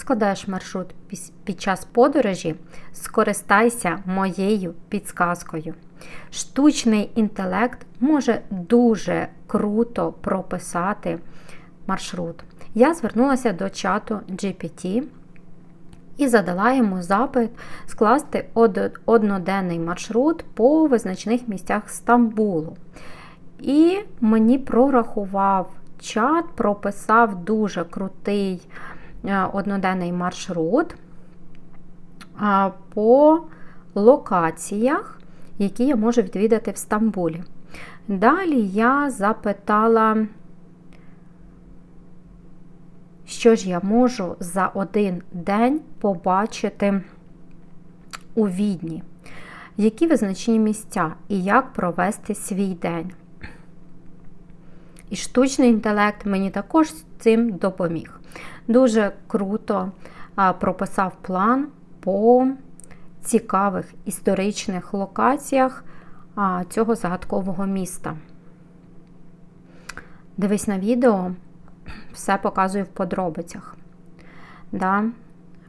складаєш маршрут під час подорожі, скористайся моєю підсказкою. Штучний інтелект може дуже круто прописати маршрут. Я звернулася до чату GPT і задала йому запит скласти одноденний маршрут по визначних місцях Стамбулу. І мені прорахував чат, прописав дуже крутий одноденний маршрут по локаціях, які я можу відвідати в Стамбулі. Далі я запитала, що ж я можу за один день побачити у Відні, які визначні місця і як провести свій день. І штучний інтелект мені також цим допоміг. Дуже круто прописав план по цікавих історичних локаціях цього загадкового міста. Дивись на відео, все показую в подробицях. Да?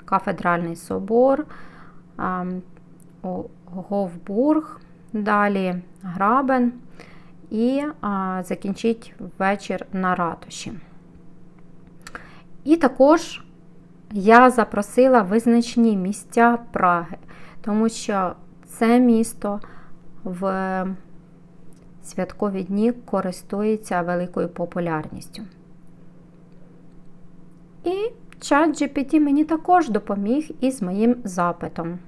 Кафедральний собор, Говбург, далі Грабен і а, закінчить вечір на ратуші. І також я запросила визначні місця Праги, тому що це місто в святкові дні користується великою популярністю. І чат GPT мені також допоміг із моїм запитом.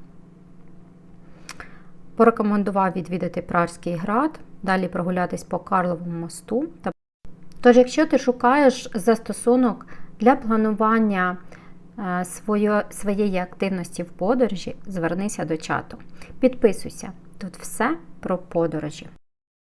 Порекомендував відвідати Пражський град, далі прогулятись по Карловому мосту. Тож, якщо ти шукаєш застосунок для планування е, своєї активності в подорожі, звернися до чату. Підписуйся, тут все про подорожі.